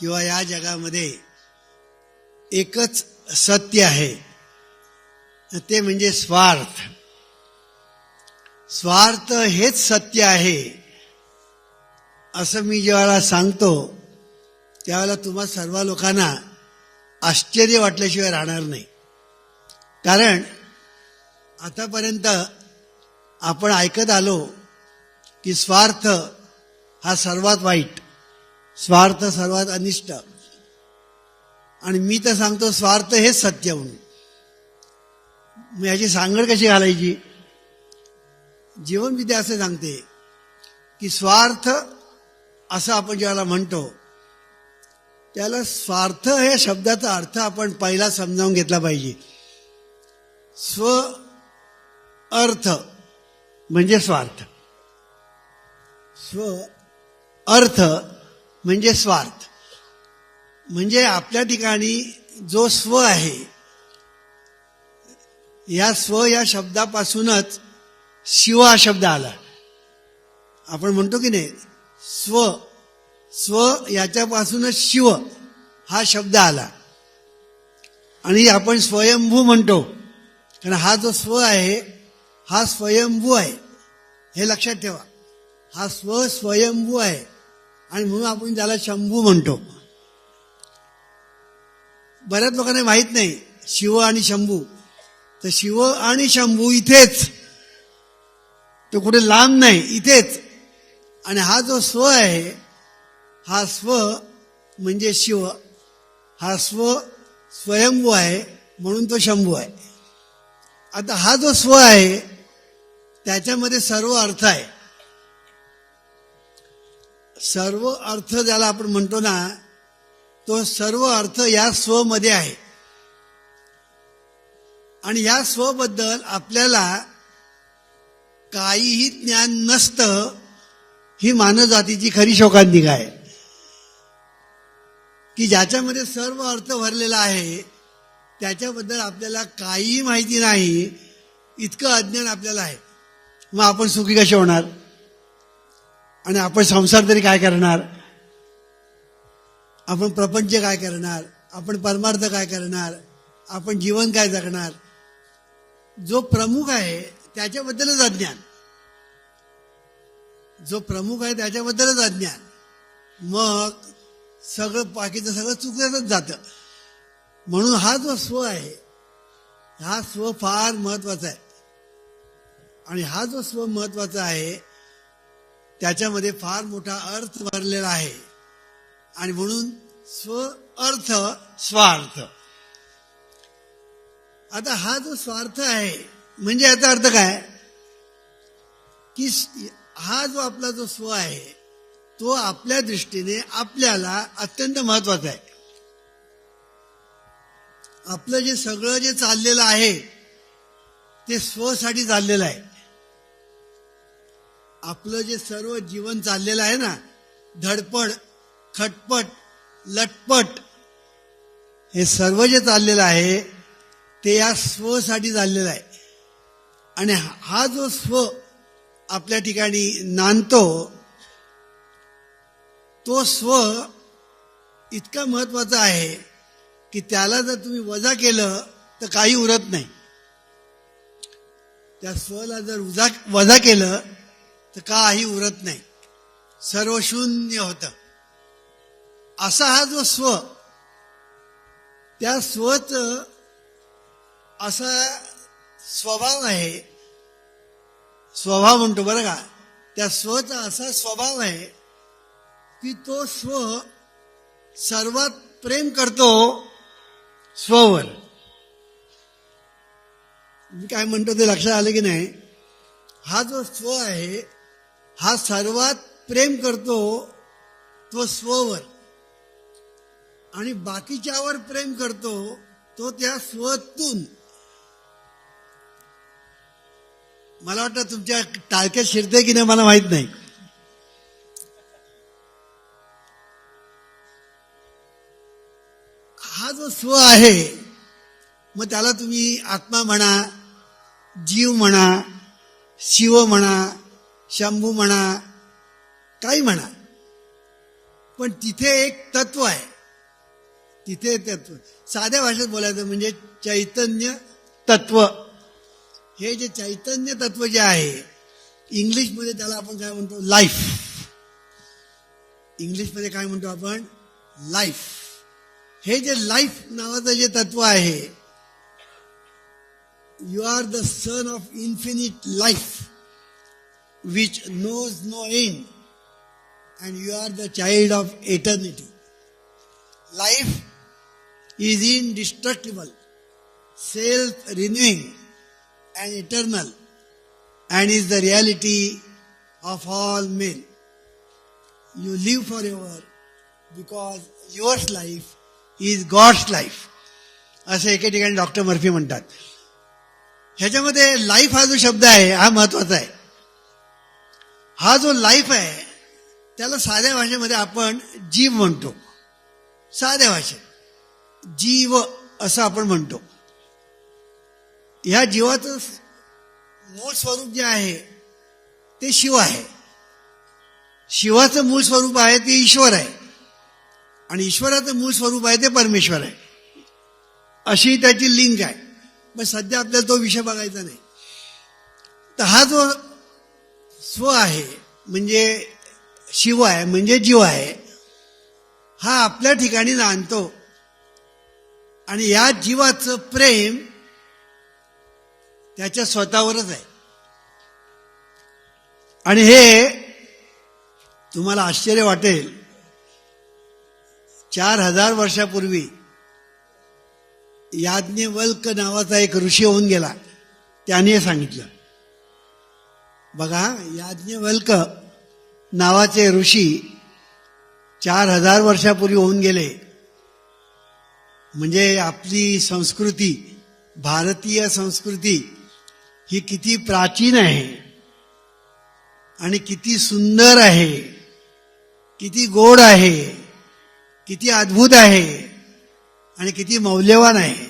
किंवा या जगामध्ये एकच सत्य आहे ते म्हणजे स्वार्थ. स्वार्थ हेच सत्य आहे असं मी ज्यावेळेला सांगतो त्यावेळेला तुम्हा सर्व लोकांना आश्चर्य वाटल्याशिवाय राहणार नाही. कारण आतापर्यंत आपण ऐकत आलो की स्वार्थ हा सर्वात वाईट. स्वार्थ सर्वात अनिष्ट. आणि मी तर सांगतो स्वार्थ हेच सत्य म्हणून. मग याची सांगड कशी घालायची? जीवनविद्या असं सांगते की स्वार्थ असं आपण ज्याला म्हणतो त्याला स्वार्थ या शब्दाचा अर्थ आपण पहिला समजावून घेतला पाहिजे. स्व अर्थ म्हणजे स्वार्थ. स्व अर्थ म्हणजे स्वार्थ. म्हणजे आपल्या ठिकाणी जो स्व आहे या स्व या शब्दापासूनच शिव हा शब्द आला. आपण म्हणतो की नाही स्व स्व याच्यापासूनच शिव हा शब्द आला. आणि आपण स्वयंभू म्हणतो कारण हा जो स्व आहे हा स्वयंभू आहे. हे लक्षात ठेवा. हा स्व स्वयंभू आहे. आणि म्हणून आपण त्याला शंभू म्हणतो. बऱ्याच लोकांना माहीत नाही शिव आणि शंभू. तर शिव आणि शंभू इथेच. तो कुठे लांब नाही इथेच. आणि हा जो स्व आहे हा स्व म्हणजे शिव. हा स्व स्वयंभू आहे म्हणून तो शंभू आहे. आता हा जो स्व आहे त्याच्यामध्ये सर्व अर्थ आहे. सर्व अर्थ ज्याला आपण म्हणतो ना तो सर्व अर्थ या स्वमध्ये आहे. आणि या स्वबद्दल आपल्याला काहीही ज्ञान नसतं ही मानव जातीची खरी शोकांतिका आहे. की ज्याच्यामध्ये सर्व अर्थ भरलेला आहे त्याच्याबद्दल आपल्याला काहीही माहिती नाही इतकं अज्ञान आपल्याला आहे. मग आपण सुखी कसे होणार? आणि आपण संसार तरी काय करणार? आपण प्रपंच काय करणार? आपण परमार्थ काय करणार? आपण जीवन काय जगणार? जो प्रमुख आहे त्याच्याबद्दलच अज्ञान. जो प्रमुख आहे त्याच्याबद्दलच अज्ञान. मग सगळं बाकीचं सगळं चुकल्यातच जातं. म्हणून हा जो स्व आहे हा स्व फार महत्त्वाचा आहे. आणि हा जो स्व महत्त्वाचा आहे त्याच्यामध्ये फार मोठा अर्थ भरलेला आहे. आणि म्हणून स्व अर्थ स्वार्थ. आता हा जो स्वार्थ आहे म्हणजे याचा अर्थ काय? की हा जो आपला जो स्व आहे तो आपल्या दृष्टीने आपल्याला अत्यंत महत्त्वाचा आहे. आपलं जे सगळं जे चाललेलं आहे ते स्वसाठी चाललेलं आहे. आपलं जे सर्व जीवन चाललेलं आहे ना धडपड खटपट लटपट हे सर्व जे चाललेलं आहे ते या स्वसाठी चाललेलं आहे. आणि हा जो स्व आपल्या ठिकाणी नांदतो तो स्व इतका महत्त्वाचा आहे की त्याला जर तुम्ही वजा केलं तर काही उरत नाही. त्या स्वला जर उजा वजा केलं तर काही उरत नाही. सर्व शून्य होत. असा हा जो स्व त्या स्वच असा स्वभाव आहे. स्वभाव म्हणतो बरं का त्या स्वचा असा स्वभाव आहे की तो स्व सर्वात प्रेम करतो स्ववर. मी काय म्हणतो ते लक्षात आलं की नाही? हा जो स्व आहे हा सर्वात प्रेम करतो तो स्ववर. आणि बाकीच्यावर प्रेम करतो तो त्या स्वतून. मला वाटतं तुमच्या टाळक्यात शिरते की नाही मला माहीत नाही. हा जो स्व आहे मग त्याला तुम्ही आत्मा म्हणा जीव म्हणा शिव म्हणा शंभू म्हणा काही म्हणा. पण तिथे एक तत्व आहे. तिथे तत्व. साध्या भाषेत बोलायचं म्हणजे चैतन्य तत्व. हे जे चैतन्य तत्व जे आहे इंग्लिशमध्ये त्याला आपण काय म्हणतो? लाईफ इंग्लिशमध्ये काय म्हणतो आपण? लाईफ हे जे लाईफ नावाचं जे तत्व आहे you are the son of infinite life which knows no end and you are the child of eternity life is indestructible self renewing and eternal and is the reality of all men you live forever because yours life is God's life असं एके ठिकाणी doctor Murphy म्हणतात ह्याच्यामध्ये life हा जो शब्द आहे हा महत्वाचा आहे हा जो लाईफ आहे त्याला साध्या भाषेमध्ये आपण जीव म्हणतो. साध्या भाषेत. जीव असं आपण म्हणतो. ह्या जीवाचं मूळ स्वरूप जे आहे ते शिव आहे. शिवाचं मूळ स्वरूप आहे ते ईश्वर आहे. आणि ईश्वराचं मूळ स्वरूप आहे ते परमेश्वर आहे. अशी त्याची लिंक आहे. पण सध्या आपल्याला तो विषय बघायचा नाही. तर हा जो स्व आहे म्हणजे शिव आहे म्हणजे जीव आहे हा आपल्या ठिकाणी नांदतो आणि या जीवाचं प्रेम त्याच्या स्वतःवरच आहे. आणि हे तुम्हाला आश्चर्य वाटेल. चार हजार वर्षापूर्वी याज्ञवल्क नावाचा एक ऋषी होऊन गेला. त्याने सांगितलं. बघा याज्ञवल्क नावाचे ऋषी चार हजार वर्षापूर्वी होऊन गेले. म्हणजे आपली संस्कृती भारतीय संस्कृती ही किती प्राचीन आहे आणि किती सुंदर आहे किती गोड आहे किती अद्भुत आहे आणि किती मौल्यवान आहे.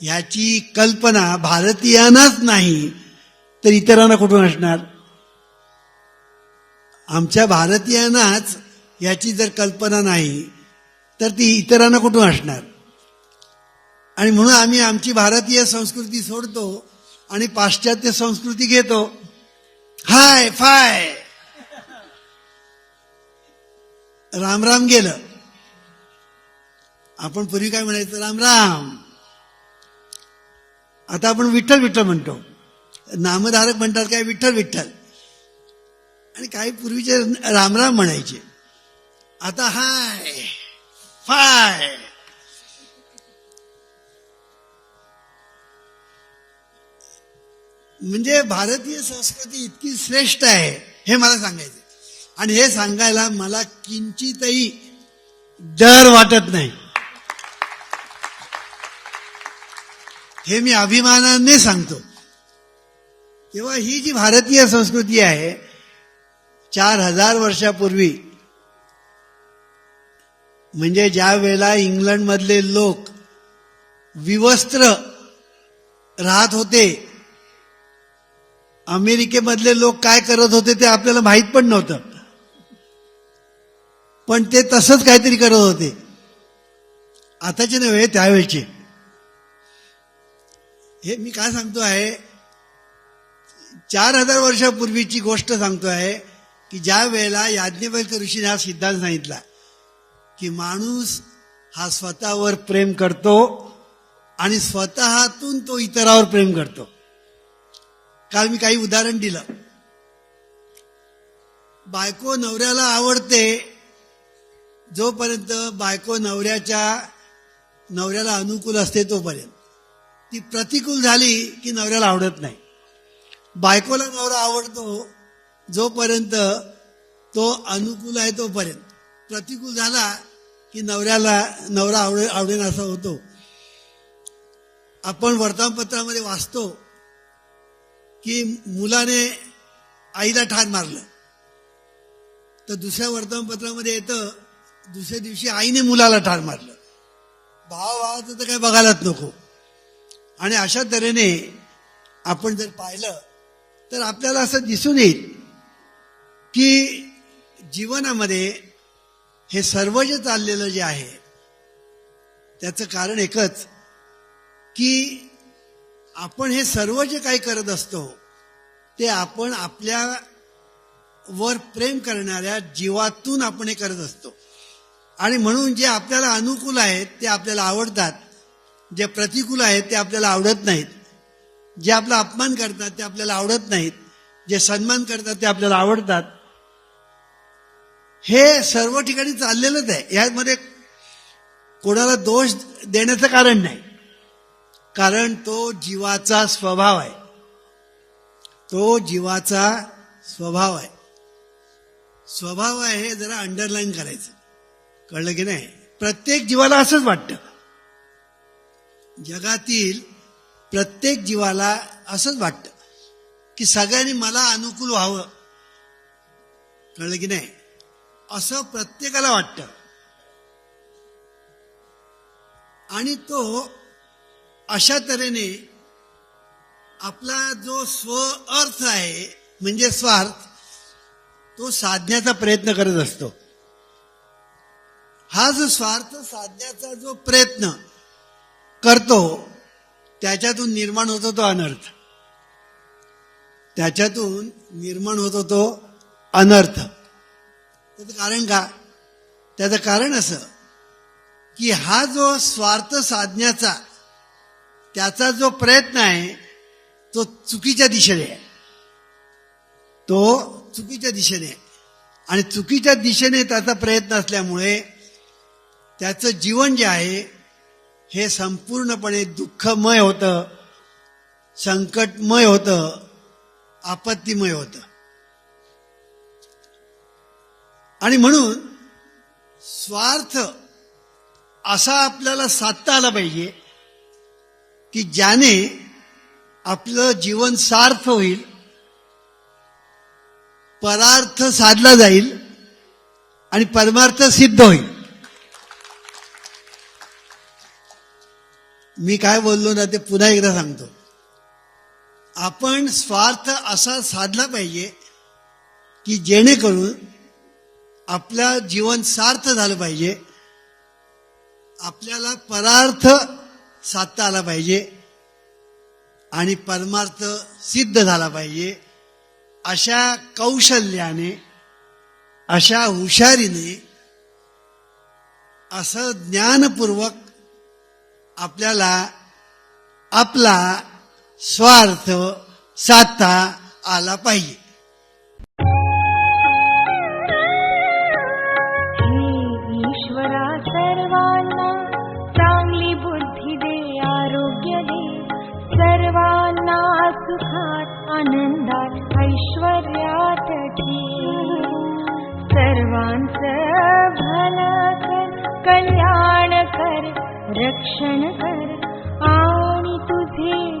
याची कल्पना भारतीयांनाच नाही तर इतरांना कुठून असणार? आमच्या भारतीयांनाच याची जर कल्पना नाही तर ती इतरांना कुठून असणार? आणि म्हणून आम्ही आमची भारतीय संस्कृती सोडतो आणि पाश्चात्य संस्कृती घेतो. हाय फाय! राम राम गेलं. आपण पूर्वी काय म्हणायचं? राम राम. आता आपण विठ्ठल विठ्ठल म्हणतो. नामधारक म्हणतात काय विठ्ठल विठ्ठल. आणि काही पूर्वीचे रामराम म्हणायचे आता हाय फाय. म्हणजे भारतीय संस्कृती इतकी श्रेष्ठ आहे हे मला सांगायचं आणि हे सांगायला मला किंचितही डर वाटत नाही. हे मी अभिमानाने सांगतो. तेव्हा ही जी भारतीय संस्कृती आहे चार हजार वर्षापूर्वी म्हणजे ज्या वेळेला इंग्लंडमधले लोक विवस्त्र राहत होते अमेरिकेमधले लोक काय करत होते ते आपल्याला माहीत पण नव्हतं. पण ते तसंच काहीतरी करत होते. आताचे नव्हे त्यावेळेचे. हे मी काय सांगतो आहे चार हजार वर्षापूर्वीची गोष्ट सांगतो आहे की ज्या वेळेला याज्ञवल्क ऋषीने हा सिद्धांत सांगितला की माणूस हा स्वतःवर प्रेम करतो आणि स्वतःतून तो इतरावर प्रेम करतो. काल मी काही उदाहरण दिलं. बायको नवऱ्याला आवडते जोपर्यंत बायको नवऱ्याच्या नवऱ्याला अनुकूल असते तोपर्यंत. ती प्रतिकूल झाली की नवऱ्याला आवडत नाही. बायकोला नवरा आवडतो जोपर्यंत तो अनुकूल आहे तोपर्यंत. प्रतिकूल झाला की नवऱ्याला नवरा आवडे आवडेन असा होतो. आपण वर्तमानपत्रामध्ये वाचतो की मुलाने आईला ठार मारलं. तर दुसऱ्या वर्तमानपत्रामध्ये येतं दुसऱ्या दिवशी आईने मुलाला ठार मारलं. भाव भावाचं तर काय बघायलाच नको. आणि अशा तऱ्हेने आपण जर पाहिलं तर आपल्याला असं दिसून येईल की जीवनामध्ये हे सर्व जे चाललेलं जे आहे त्याचं कारण एकच की आपण हे सर्व जे काही करत असतो ते आपण आपल्या वर प्रेम करणाऱ्या जीवातून आपण हे करत असतो. आणि म्हणून जे आपल्याला अनुकूल आहेत ते आपल्याला आवडतात. जे प्रतिकूल आहेत ते आपल्याला आवडत नाहीत. जे आपला अपमान करतात ते आपल्याला आवडत नाहीत. जे सन्मान करतात ते आपल्याला आवडतात. हे सर्व ठिकाणी चाललेलंच आहे. यामध्ये कोणाला दोष देण्याचं कारण नाही. कारण तो जीवाचा स्वभाव आहे. तो जीवाचा स्वभाव आहे. स्वभाव आहे हे जरा अंडरलाईन करायचं. कळलं की नाही? प्रत्येक जीवाला असंच वाटतं. जगातील प्रत्येक जीवाला असंच वाटतं की सगळ्यांनी मला अनुकूल व्हावं. कळलं की नाही? असं प्रत्येकाला वाटतं. आणि तो अशा तऱ्हेने आपला जो स्व अर्थ आहे म्हणजे स्वार्थ तो साधण्याचा प्रयत्न करत असतो. हा जो स्वार्थ साधण्याचा जो प्रयत्न करतो त्याच्यातून निर्माण होतो तो अनर्थ. त्याच्यातून निर्माण होतो तो अनर्थ. त्याचं कारण का? त्याचं कारण असं की हा जो स्वार्थ साधण्याचा त्याचा जो प्रयत्न आहे तो चुकीच्या दिशेने आहे. तो चुकीच्या दिशेने आहे. आणि चुकीच्या दिशेने त्याचा प्रयत्न असल्यामुळे त्याचं जीवन जे आहे हे संपूर्णपणे दुःखमय होतं संकटमय होतं आपत्तीमय होतं. आणि म्हणून स्वार्थ असा आपल्याला साधता आला पाहिजे की ज्याने आपलं जीवन सार्थ होईल परार्थ साधला जाईल आणि परमार्थ सिद्ध होईल. मी काय बोललो ना ते पुन्हा एकदा सांगतो. आपण स्वार्थ असा साधला पाहिजे की जेणेकरून आपलं जीवन सार्थ झालं पाहिजे. आपल्याला परार्थ साधता आला पाहिजे आणि परमार्थ सिद्ध झाला पाहिजे. अशा कौशल्याने अशा हुशारीने असं ज्ञानपूर्वक आपल्याला आपला स्वार्थ साधता आला पाहिजे. कल्याण कर रक्षण कर आणि तुझे